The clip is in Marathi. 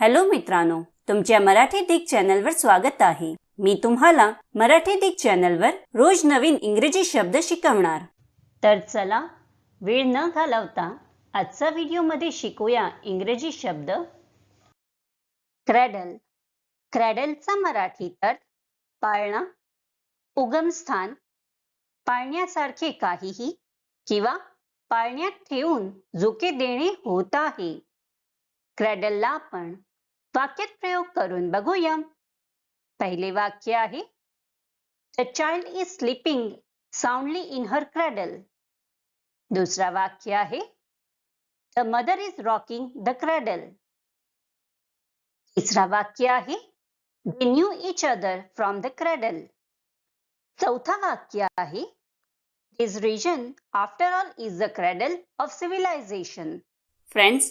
हॅलो मित्रांनो तुमच्या मराठी दिग चॅनलवर स्वागत आहे. मी तुम्हाला मराठी दिग चॅनलवर रोज नवीन इंग्रजी शब्द शिकवणार. तर चला वेळ न घालवता आजचा व्हिडिओमध्ये शिकूया इंग्रजी शब्द. क्रॅडल. क्रॅडलचा मराठी तर पाळणा उगमस्थान पाळण्यासारखे काहीही किंवा पाळण्यात ठेवून झोके देणे होत आहे. क्रॅडलला आपण वाक्यात प्रयोग करून बघूया. पहिले वाक्य आहे the child is sleeping soundly in her cradle दुसरा वाक्य आहे the mother is rocking the cradle तिसरा वाक्य आहे they knew each other from the cradle चौथा वाक्य आहे this region after all is the cradle of civilisation friends